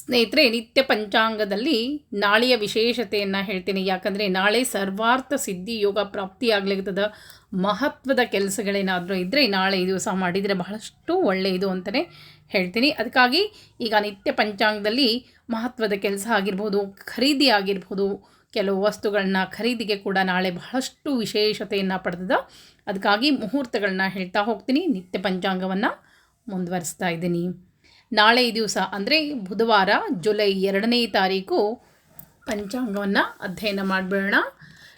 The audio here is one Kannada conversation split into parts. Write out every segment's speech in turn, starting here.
ಸ್ನೇಹಿತರೆ, ನಿತ್ಯ ಪಂಚಾಂಗದಲ್ಲಿ ನಾಳೆಯ ವಿಶೇಷತೆಯನ್ನು ಹೇಳ್ತೀನಿ. ಯಾಕಂದರೆ ನಾಳೆ ಸರ್ವಾರ್ಥ ಸಿದ್ಧಿ ಯೋಗ ಪ್ರಾಪ್ತಿಯಾಗಲಿರ್ತದ, ಮಹತ್ವದ ಕೆಲಸಗಳೇನಾದರೂ ಇದ್ದರೆ ನಾಳೆ ಈ ದಿವಸ ಮಾಡಿದರೆ ಬಹಳಷ್ಟು ಒಳ್ಳೆಯದು ಅಂತಲೇ ಹೇಳ್ತೀನಿ. ಅದಕ್ಕಾಗಿ ಈಗ ನಿತ್ಯ ಪಂಚಾಂಗದಲ್ಲಿ ಮಹತ್ವದ ಕೆಲಸ ಆಗಿರ್ಬೋದು, ಖರೀದಿ ಆಗಿರ್ಬೋದು, ಕೆಲವು ವಸ್ತುಗಳನ್ನ ಖರೀದಿಗೆ ಕೂಡ ನಾಳೆ ಬಹಳಷ್ಟು ವಿಶೇಷತೆಯನ್ನು ಪಡೆದದ. ಅದಕ್ಕಾಗಿ ಮುಹೂರ್ತಗಳನ್ನ ಹೇಳ್ತಾ ಹೋಗ್ತೀನಿ. ನಿತ್ಯ ಪಂಚಾಂಗವನ್ನು ಮುಂದುವರಿಸ್ತಾ ಇದ್ದೀನಿ. ನಾಳೆ ದಿವಸ, ಅಂದರೆ ಬುಧವಾರ, ಜುಲೈ ಎರಡನೇ ತಾರೀಕು ಪಂಚಾಂಗವನ್ನು ಅಧ್ಯಯನ ಮಾಡಿಬಿಡೋಣ.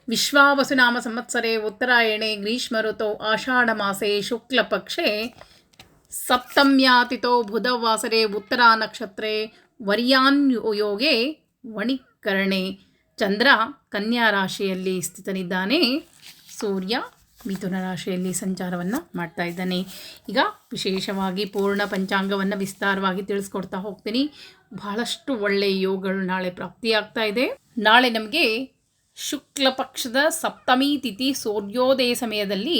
ವಿಶ್ವಾವಸುನಾಮ ಸಂವತ್ಸರೆ ಉತ್ತರಾಯಣೆ, ಗ್ರೀಷ್ಮ ಋತು, ಆಷಾಢ ಮಾಸೆ ಶುಕ್ಲಪಕ್ಷೆ ಸಪ್ತಮ್ಯಾತಿಥೋ ಬುಧವಾಸರೆ ನಕ್ಷತ್ರೇ, ವರ್ಯಾನ್ ಯೋಗೆ, ವಣಿಕರಣೆ. ಚಂದ್ರ ಕನ್ಯಾ ರಾಶಿಯಲ್ಲಿ ಸ್ಥಿತನಿದ್ದಾನೆ. ಸೂರ್ಯ ಮಿಥುನ ರಾಶಿಯಲ್ಲಿ ಸಂಚಾರವನ್ನು ಮಾಡ್ತಾ ಇದ್ದಾನೆ. ಈಗ ವಿಶೇಷವಾಗಿ ಪೂರ್ಣ ಪಂಚಾಂಗವನ್ನು ವಿಸ್ತಾರವಾಗಿ ತಿಳಿಸ್ಕೊಡ್ತಾ ಹೋಗ್ತೀನಿ. ಬಹಳಷ್ಟು ಒಳ್ಳೆಯ ಯೋಗಗಳು ನಾಳೆ ಪ್ರಾಪ್ತಿಯಾಗ್ತಾ ಇದೆ. ನಾಳೆ ನಮಗೆ ಶುಕ್ಲ ಪಕ್ಷದ ಸಪ್ತಮಿ ತಿಥಿ ಸೂರ್ಯೋದಯ ಸಮಯದಲ್ಲಿ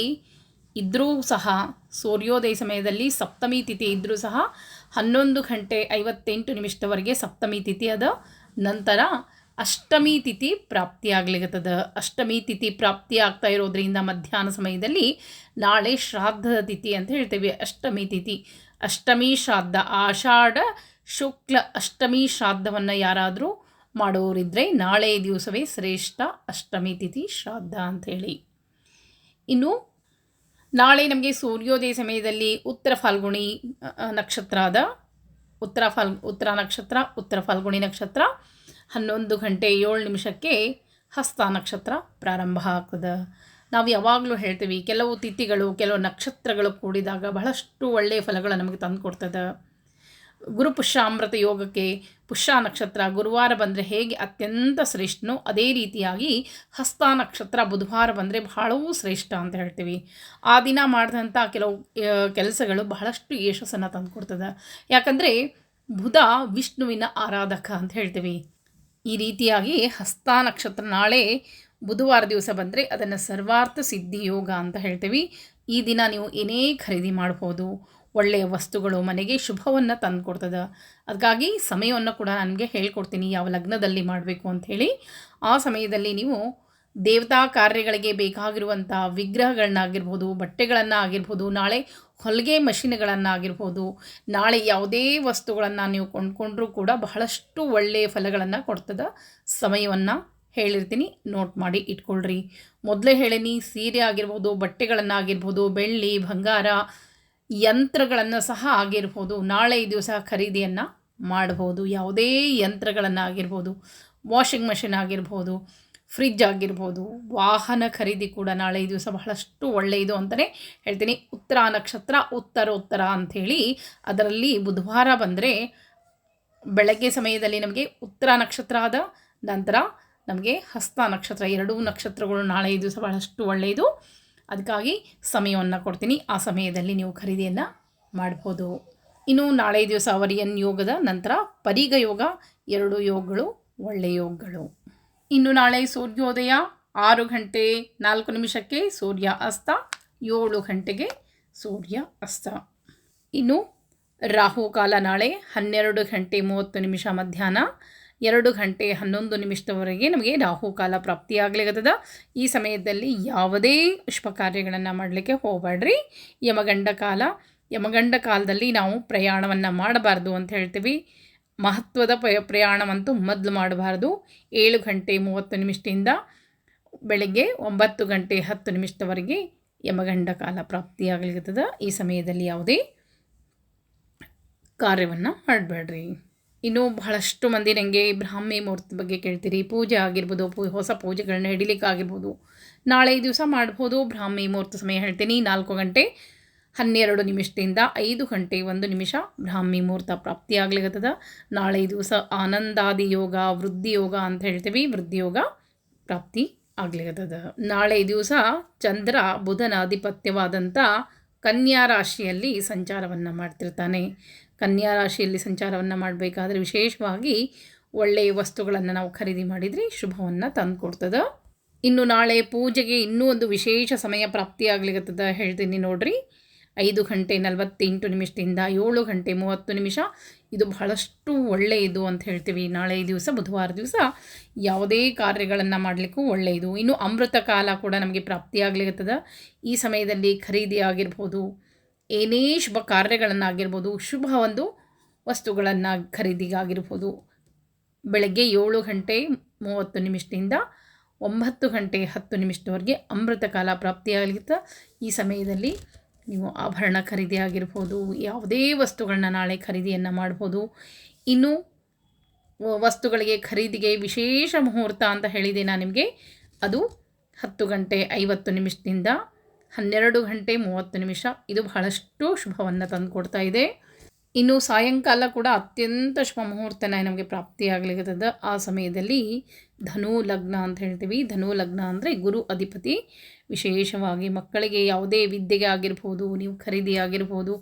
ಇದ್ದರೂ ಸಹ, ಸೂರ್ಯೋದಯ ಸಮಯದಲ್ಲಿ ಸಪ್ತಮಿ ತಿಥಿ ಇದ್ದರೂ ಸಹ ಹನ್ನೊಂದು ಗಂಟೆ ಐವತ್ತೆಂಟು ನಿಮಿಷದವರೆಗೆ ಸಪ್ತಮಿ ತಿಥಿ ಅದು. ನಂತರ ಅಷ್ಟಮಿ ತಿಥಿ ಪ್ರಾಪ್ತಿಯಾಗ್ಲಿಕತ್ತದ. ಅಷ್ಟಮಿ ತಿಥಿ ಪ್ರಾಪ್ತಿ ಆಗ್ತಾ ಇರೋದ್ರಿಂದ ಮಧ್ಯಾಹ್ನ ಸಮಯದಲ್ಲಿ ನಾಳೆ ಶ್ರಾದ್ದದ ತಿಥಿ ಅಂತ ಹೇಳ್ತೇವೆ. ಅಷ್ಟಮಿ ತಿಥಿ. ಅಷ್ಟಮಿ ಶ್ರಾದ್ದ. ಆಷಾಢ ಶುಕ್ಲ ಅಷ್ಟಮಿ ಶ್ರಾದ್ದವನ್ನು ಯಾರಾದರೂ ಮಾಡೋರಿದ್ರೆ ನಾಳೆ ದಿವಸವೇ ಶ್ರೇಷ್ಠ ಅಷ್ಟಮಿ ತಿಥಿ ಶ್ರಾದ್ದ ಅಂಥೇಳಿ ಇನ್ನು ನಾಳೆ ನಮಗೆ ಸೂರ್ಯೋದಯ ಸಮಯದಲ್ಲಿ ಉತ್ತರ ಫಾಲ್ಗುಣಿ ಅ, ಅ, ನಕ್ಷತ್ರ ಅದ ಉತ್ತರ ಫಾಲ್ ಉತ್ತರ ನಕ್ಷತ್ರ ಉತ್ತರ ಫಾಲ್ಗುಣಿ ನಕ್ಷತ್ರ ಹನ್ನೊಂದು ಗಂಟೆ ಏಳು ನಿಮಿಷಕ್ಕೆ ಹಸ್ತ ನಕ್ಷತ್ರ ಪ್ರಾರಂಭ ಆಗ್ತದೆ. ನಾವು ಯಾವಾಗಲೂ ಹೇಳ್ತೀವಿ, ಕೆಲವು ತಿಥಿಗಳು, ಕೆಲವು ನಕ್ಷತ್ರಗಳು ಕೂಡಿದಾಗ ಬಹಳಷ್ಟು ಒಳ್ಳೆಯ ಫಲಗಳು ನಮಗೆ ತಂದು ಕೊಡ್ತದೆ. ಗುರು ಪುಷ್ಯಾಮೃತ ಯೋಗಕ್ಕೆ ಪುಷ್ಯ ನಕ್ಷತ್ರ ಗುರುವಾರ ಬಂದರೆ ಹೇಗೆ ಅತ್ಯಂತ ಶ್ರೇಷ್ಠನೋ ಅದೇ ರೀತಿಯಾಗಿ ಹಸ್ತ ನಕ್ಷತ್ರ ಬುಧವಾರ ಬಂದರೆ ಬಹಳವೂ ಶ್ರೇಷ್ಠ ಅಂತ ಹೇಳ್ತೀವಿ. ಆ ದಿನ ಮಾಡಿದಂಥ ಕೆಲವು ಕೆಲಸಗಳು ಬಹಳಷ್ಟು ಯಶಸ್ಸನ್ನು ತಂದುಕೊಡ್ತದೆ ಯಾಕಂದರೆ ಬುಧ ವಿಷ್ಣುವಿನ ಆರಾಧಕ ಅಂತ ಹೇಳ್ತೀವಿ. ಈ ರೀತಿಯಾಗಿ ಹಸ್ತ ನಕ್ಷತ್ರ ನಾಳೆ ಬುಧವಾರ ದಿವಸ ಬಂದರೆ ಅದನ್ನು ಸರ್ವಾರ್ಥ ಸಿದ್ಧಿ ಯೋಗ ಅಂತ ಹೇಳ್ತೀವಿ. ಈ ದಿನ ನೀವು ಏನೇ ಖರೀದಿ ಮಾಡ್ಬೋದು, ಒಳ್ಳೆಯ ವಸ್ತುಗಳು ಮನೆಗೆ ಶುಭವನ್ನು ತಂದುಕೊಡ್ತದೆ. ಅದಕ್ಕಾಗಿ ಸಮಯವನ್ನು ಕೂಡ ನನಗೆ ಹೇಳ್ಕೊಡ್ತೀನಿ, ಯಾವ ಲಗ್ನದಲ್ಲಿ ಮಾಡಬೇಕು ಅಂಥೇಳಿ ಆ ಸಮಯದಲ್ಲಿ ನೀವು ದೇವತಾ ಕಾರ್ಯಗಳಿಗೆ ಬೇಕಾಗಿರುವಂಥ ವಿಗ್ರಹಗಳನ್ನಾಗಿರ್ಬೋದು, ಬಟ್ಟೆಗಳನ್ನು ಆಗಿರ್ಬೋದು, ನಾಳೆ ಹೊಲಿಗೆ ಮಷಿನ್ಗಳನ್ನು ಆಗಿರ್ಬೋದು ನಾಳೆ ಯಾವುದೇ ವಸ್ತುಗಳನ್ನು ನೀವು ಕೊಂಡ್ಕೊಂಡ್ರೂ ಕೂಡ ಬಹಳಷ್ಟು ಒಳ್ಳೆಯ ಫಲಗಳನ್ನು ಕೊಡ್ತದೆ. ಸಮಯವನ್ನು ಹೇಳಿರ್ತೀನಿ, ನೋಟ್ ಮಾಡಿ ಇಟ್ಕೊಳ್ರಿ. ಮೊದಲೇ ಹೇಳೀನಿ, ಸೀರೆ ಆಗಿರ್ಬೋದು ಬಟ್ಟೆಗಳನ್ನು ಆಗಿರ್ಬೋದು ಬೆಳ್ಳಿ, ಬಂಗಾರ, ಯಂತ್ರಗಳನ್ನು ಸಹ ಆಗಿರ್ಬೋದು, ನಾಳೆ ದಿವಸ ಖರೀದಿಯನ್ನು ಮಾಡ್ಬೋದು. ಯಾವುದೇ ಯಂತ್ರಗಳನ್ನು ಆಗಿರ್ಬೋದು ವಾಷಿಂಗ್ ಮಷಿನ್ ಆಗಿರ್ಬೋದು ಫ್ರಿಜ್ ಆಗಿರ್ಬೋದು, ವಾಹನ ಖರೀದಿ ಕೂಡ ನಾಳೆ ದಿವಸ ಬಹಳಷ್ಟು ಒಳ್ಳೆಯದು ಅಂತಲೇ ಹೇಳ್ತೀನಿ. ಉತ್ತರ ನಕ್ಷತ್ರ ಉತ್ತರೋತ್ತರ ಅಂಥೇಳಿ ಅದರಲ್ಲಿ ಬುಧವಾರ ಬಂದರೆ ಬೆಳಗ್ಗೆ ಸಮಯದಲ್ಲಿ ನಮಗೆ ಉತ್ತರ ನಕ್ಷತ್ರ ಆದ ನಂತರ ನಮಗೆ ಹಸ್ತ ನಕ್ಷತ್ರ, ಎರಡೂ ನಕ್ಷತ್ರಗಳು ನಾಳೆ ದಿವಸ ಬಹಳಷ್ಟು ಒಳ್ಳೆಯದು. ಅದಕ್ಕಾಗಿ ಸಮಯವನ್ನು ಕೊಡ್ತೀನಿ. ಆ ಸಮಯದಲ್ಲಿ ನೀವು ಖರೀದಿಯನ್ನು ಮಾಡ್ಬೋದು. ಇನ್ನು ನಾಳೆ ದಿವಸ ಅವರಿಯನ್ ಯೋಗದ ನಂತರ ಪರಿಗ ಯೋಗ, ಎರಡು ಯೋಗಗಳು ಒಳ್ಳೆಯ ಯೋಗಗಳು. ಇನ್ನು ನಾಳೆ ಸೂರ್ಯೋದಯ ಆರು ಗಂಟೆ ನಾಲ್ಕು ನಿಮಿಷಕ್ಕೆ ಸೂರ್ಯ ಅಸ್ತ, ಏಳು ಗಂಟೆಗೆ ಸೂರ್ಯ ಅಸ್ತ. ಇನ್ನು ರಾಹುಕಾಲ ನಾಳೆ ಹನ್ನೆರಡು ಗಂಟೆ ಮೂವತ್ತು ನಿಮಿಷ ಮಧ್ಯಾಹ್ನ, ಎರಡು ಗಂಟೆ ಹನ್ನೊಂದು ನಿಮಿಷದವರೆಗೆ ನಮಗೆ ರಾಹುಕಾಲ ಪ್ರಾಪ್ತಿಯಾಗಲಿಕ್ಕದ ಈ ಸಮಯದಲ್ಲಿ ಯಾವುದೇ ಶುಭ ಕಾರ್ಯಗಳನ್ನು ಮಾಡಲಿಕ್ಕೆ ಹೋಗಬೇಡ್ರಿ ಯಮಗಂಡ ಕಾಲ, ಯಮಗಂಡ ಕಾಲದಲ್ಲಿ ನಾವು ಪ್ರಯಾಣವನ್ನು ಮಾಡಬಾರ್ದು ಅಂತ ಹೇಳ್ತೀವಿ. ಮಹತ್ವದ ಪ್ರಯ, ಪ್ರಯಾಣವಂತೂ ಮೊದಲು ಮಾಡಬಾರ್ದು. ಏಳು ಗಂಟೆ ಮೂವತ್ತು ನಿಮಿಷದಿಂದ ಬೆಳಗ್ಗೆ ಒಂಬತ್ತು ಗಂಟೆ ಹತ್ತು ನಿಮಿಷದವರೆಗೆ ಯಮಗಂಡ ಕಾಲ ಪ್ರಾಪ್ತಿಯಾಗಲಿರ್ತದೆ ಈ ಸಮಯದಲ್ಲಿ ಯಾವುದೇ ಕಾರ್ಯವನ್ನು ಮಾಡಬೇಡ್ರಿ ಇನ್ನೂ ಬಹಳಷ್ಟು ಮಂದಿ ನನಗೆ ಬ್ರಾಹ್ಮಿ ಮುಹೂರ್ತ ಬಗ್ಗೆ ಕೇಳ್ತೀರಿ. ಪೂಜೆ ಆಗಿರ್ಬೋದು, ಪೂ, ಹೊಸ ಪೂಜೆಗಳನ್ನ ಹಿಡಿಲಿಕ್ಕಾಗಿರ್ಬೋದು. ನಾಳೆ ಈ ದಿವಸ ಮಾಡ್ಬೋದು. ಬ್ರಾಹ್ಮಿ ಮುಹೂರ್ತ ಸಮಯ ಹೇಳ್ತೀನಿ. ನಾಲ್ಕು ಗಂಟೆ ಹನ್ನೆರಡು ನಿಮಿಷದಿಂದ ಐದು ಗಂಟೆ ಒಂದು ನಿಮಿಷ ಬ್ರಾಹ್ಮಿ ಮುಹೂರ್ತ ಪ್ರಾಪ್ತಿಯಾಗ್ಲಿಗತದ ನಾಳೆ ದಿವಸ ಆನಂದಾದಿ ಯೋಗ, ವೃದ್ಧಿ ಯೋಗ ಅಂತ ಹೇಳ್ತೀವಿ. ವೃದ್ಧಿ ಯೋಗ ಪ್ರಾಪ್ತಿ ಆಗ್ಲಿಗತದ ನಾಳೆ ದಿವಸ ಚಂದ್ರ ಬುಧನ ಆಧಿಪತ್ಯವಾದಂಥ ಕನ್ಯಾ ರಾಶಿಯಲ್ಲಿ ಸಂಚಾರವನ್ನು ಮಾಡ್ತಿರ್ತಾನೆ. ಕನ್ಯಾ ರಾಶಿಯಲ್ಲಿ ಸಂಚಾರವನ್ನು ಮಾಡಬೇಕಾದ್ರೆ ವಿಶೇಷವಾಗಿ ಒಳ್ಳೆಯ ವಸ್ತುಗಳನ್ನು ನಾವು ಖರೀದಿ ಮಾಡಿದರೆ ಶುಭವನ್ನು ತಂದುಕೊಡ್ತದೆ. ಇನ್ನು ನಾಳೆ ಪೂಜೆಗೆ ಇನ್ನೂ ಒಂದು ವಿಶೇಷ ಸಮಯ ಪ್ರಾಪ್ತಿಯಾಗ್ಲಿಗತ್ತದ ಹೇಳ್ತೀನಿ ನೋಡ್ರಿ. ಐದು ಗಂಟೆ ನಲವತ್ತೆಂಟು ನಿಮಿಷದಿಂದ ಏಳು ಗಂಟೆ ಮೂವತ್ತು ನಿಮಿಷ. ಇದು ಬಹಳಷ್ಟು ಒಳ್ಳೆಯದು ಅಂತ ಹೇಳ್ತೀವಿ. ನಾಳೆ ದಿವಸ, ಬುಧವಾರ ದಿವಸ ಯಾವುದೇ ಕಾರ್ಯಗಳನ್ನು ಮಾಡಲಿಕ್ಕೂ ಒಳ್ಳೆಯದು. ಇನ್ನು ಅಮೃತ ಕಾಲ ಕೂಡ ನಮಗೆ ಪ್ರಾಪ್ತಿಯಾಗಲಿರ್ತದ ಈ ಸಮಯದಲ್ಲಿ ಖರೀದಿ ಆಗಿರ್ಬೋದು, ಏನೇ ಶುಭ ಕಾರ್ಯಗಳನ್ನಾಗಿರ್ಬೋದು, ಶುಭ ಒಂದು ವಸ್ತುಗಳನ್ನು ಖರೀದಿಗಾಗಿರ್ಬೋದು. ಬೆಳಗ್ಗೆ ಏಳು ಗಂಟೆ ಮೂವತ್ತು ನಿಮಿಷದಿಂದ ಒಂಬತ್ತು ಗಂಟೆ ಹತ್ತು ನಿಮಿಷದವರೆಗೆ ಅಮೃತ ಕಾಲ ಪ್ರಾಪ್ತಿಯಾಗಲಿಕ್ಕೆ ಈ ಸಮಯದಲ್ಲಿ ನೀವು ಆಭರಣ ಖರೀದಿ ಆಗಿರ್ಬೋದು, ಯಾವುದೇ ವಸ್ತುಗಳನ್ನ ನಾಳೆ ಖರೀದಿಯನ್ನು ಮಾಡ್ಬೋದು. ಇನ್ನು ವಸ್ತುಗಳಿಗೆ ಖರೀದಿಗೆ ವಿಶೇಷ ಮುಹೂರ್ತ ಅಂತ ಹೇಳಿದೆ ನಾನು ನಿಮಗೆ. ಅದು ಹತ್ತು ಗಂಟೆ ಐವತ್ತು ನಿಮಿಷದಿಂದ ಹನ್ನೆರಡು ಗಂಟೆ ಮೂವತ್ತು ನಿಮಿಷ. ಇದು ಬಹಳಷ್ಟು ಶುಭವನ್ನು ತಂದುಕೊಡ್ತಾ ಇದೆ. ಇನ್ನು ಸಾಯಂಕಾಲ ಕೂಡ ಅತ್ಯಂತ ಶುಭ ಮುಹೂರ್ತನ ನಮಗೆ ಪ್ರಾಪ್ತಿಯಾಗಲಿಕ್ಕದ ಆ ಸಮಯದಲ್ಲಿ ಧನು ಲಗ್ನ ಅಂತ ಹೇಳ್ತೀವಿ. ಧನು ಲಗ್ನ ಅಂದರೆ ಗುರು ಅಧಿಪತಿ. ವಿಶೇಷವಾಗಿ ಮಕ್ಕಳಿಗೆ ಯಾವುದೇ ವಿದ್ಯೆಗೆ ಆಗಿರ್ಬೋದು, ನೀವು ಖರೀದಿ ಆಗಿರ್ಬೋದು,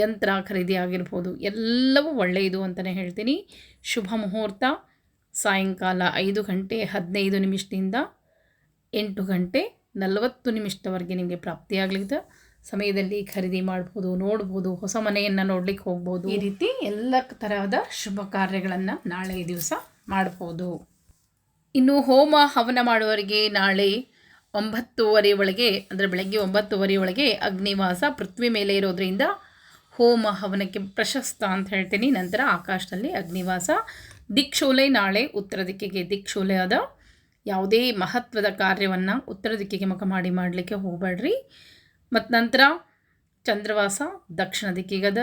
ಯಂತ್ರ ಖರೀದಿ ಆಗಿರ್ಬೋದು, ಎಲ್ಲವೂ ಒಳ್ಳೆಯದು ಅಂತಲೇ ಹೇಳ್ತೀನಿ. ಶುಭ ಮುಹೂರ್ತ ಸಾಯಂಕಾಲ ಐದು ಗಂಟೆ ಹದಿನೈದು ನಿಮಿಷದಿಂದ ಎಂಟು ಗಂಟೆ ನಲವತ್ತು ನಿಮಿಷದವರೆಗೆ ನಿಮಗೆ ಪ್ರಾಪ್ತಿಯಾಗಲಿದೆ ಸಮಯದಲ್ಲಿ ಖರೀದಿ ಮಾಡ್ಬೋದು ನೋಡ್ಬೋದು ಹೊಸ ಮನೆಯನ್ನು ನೋಡ್ಲಿಕ್ಕೆ ಹೋಗ್ಬೋದು. ಈ ರೀತಿ ಎಲ್ಲ ತರಹದ ಶುಭ ಕಾರ್ಯಗಳನ್ನು ನಾಳೆ ದಿವಸ ಮಾಡ್ಬೋದು. ಇನ್ನು ಹೋಮ ಹವನ ಮಾಡುವವರಿಗೆ ನಾಳೆ ಒಂಬತ್ತುವರೆ ಒಳಗೆ ಅಂದರೆ ಬೆಳಗ್ಗೆ ಒಂಬತ್ತುವರೆ ಒಳಗೆ ಅಗ್ನಿವಾಸ ಪೃಥ್ವಿ ಮೇಲೆ ಇರೋದರಿಂದ ಹೋಮ ಹವನಕ್ಕೆ ಪ್ರಶಸ್ತ ಅಂತ ಹೇಳ್ತೀನಿ. ನಂತರ ಆಕಾಶದಲ್ಲಿ ಅಗ್ನಿವಾಸ ದಿಕ್ಷೋಲೆ ನಾಳೆ ಉತ್ತರ ದಿಕ್ಕಿಗೆ. ದಿಕ್ಷೋಲೆ ಆದ ಯಾವುದೇ ಮಹತ್ವದ ಕಾರ್ಯವನ್ನು ಉತ್ತರ ದಿಕ್ಕಿಗೆ ಮುಖ ಮಾಡಿ ಮಾಡಲಿಕ್ಕೆ ಹೋಗಬೇಡ್ರಿ. ಮತ್ತು ನಂತರ ಚಂದ್ರವಾಸ ದಕ್ಷಿಣ ದಿಕ್ಕಿಗದ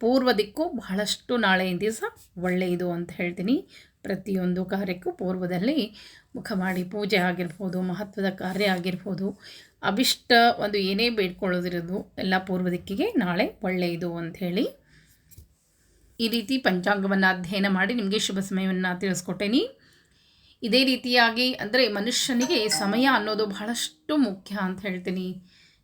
ಪೂರ್ವ ದಿಕ್ಕು ಬಹಳಷ್ಟು ನಾಳೆಯ ದಿವಸ ಒಳ್ಳೆಯದು ಅಂತ ಹೇಳ್ತೀನಿ. ಪ್ರತಿಯೊಂದು ಕಾರ್ಯಕ್ಕೂ ಪೂರ್ವದಲ್ಲಿ ಮುಖ ಮಾಡಿ ಪೂಜೆ ಆಗಿರ್ಬೋದು, ಮಹತ್ವದ ಕಾರ್ಯ ಆಗಿರ್ಬೋದು, ಅಭಿಷ್ಟ ಒಂದು ಏನೇ ಬೇಡ್ಕೊಳ್ಳೋದಿರೋದು ಎಲ್ಲ ಪೂರ್ವ ದಿಕ್ಕಿಗೆ ನಾಳೆ ಒಳ್ಳೆಯದು ಅಂಥೇಳಿ ಈ ರೀತಿ ಪಂಚಾಂಗವನ್ನು ಅಧ್ಯಯನ ಮಾಡಿ ನಿಮಗೆ ಶುಭ ಸಮಯವನ್ನು ತಿಳಿಸ್ಕೊಟ್ಟೇನಿ. ಇದೇ ರೀತಿಯಾಗಿ ಅಂದರೆ ಮನುಷ್ಯನಿಗೆ ಸಮಯ ಅನ್ನೋದು ಬಹಳಷ್ಟು ಮುಖ್ಯ ಅಂತ ಹೇಳ್ತೀನಿ.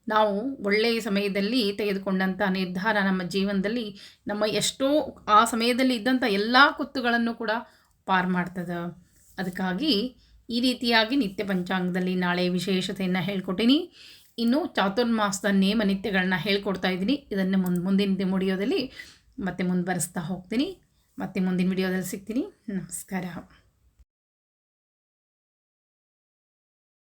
ನಾವು ಒಳ್ಳೆಯ ಸಮಯದಲ್ಲಿ ತೆಗೆದುಕೊಂಡಂಥ ನಿರ್ಧಾರ ನಮ್ಮ ಜೀವನದಲ್ಲಿ ನಮ್ಮ ಎಷ್ಟೋ ಆ ಸಮಯದಲ್ಲಿ ಇದ್ದಂಥ ಎಲ್ಲ ಕುತ್ತುಗಳನ್ನು ಕೂಡ ಪಾರು ಮಾಡ್ತದೆ. ಅದಕ್ಕಾಗಿ ಈ ರೀತಿಯಾಗಿ ನಿತ್ಯ ಪಂಚಾಂಗದಲ್ಲಿ ನಾಳೆ ವಿಶೇಷತೆಯನ್ನು ಹೇಳ್ಕೊಟ್ಟಿನಿ. ಇನ್ನು ಚಾತುರ್ಮಾಸದ ನೇಮ ನಿತ್ಯಗಳನ್ನ ಹೇಳ್ಕೊಡ್ತಾ ಇದ್ದೀನಿ. ಇದನ್ನು ಮುಂದೆ ಮುಂದಿನ ಮುಡಿಯೋದಲ್ಲಿ ಮತ್ತೆ ಮುಂದುವರೆಸ್ತಾ ಹೋಗ್ತೀನಿ. ಮತ್ತೆ ಮುಂದಿನ ವಿಡಿಯೋದಲ್ಲಿ ಸಿಗ್ತೀನಿ. ನಮಸ್ಕಾರ.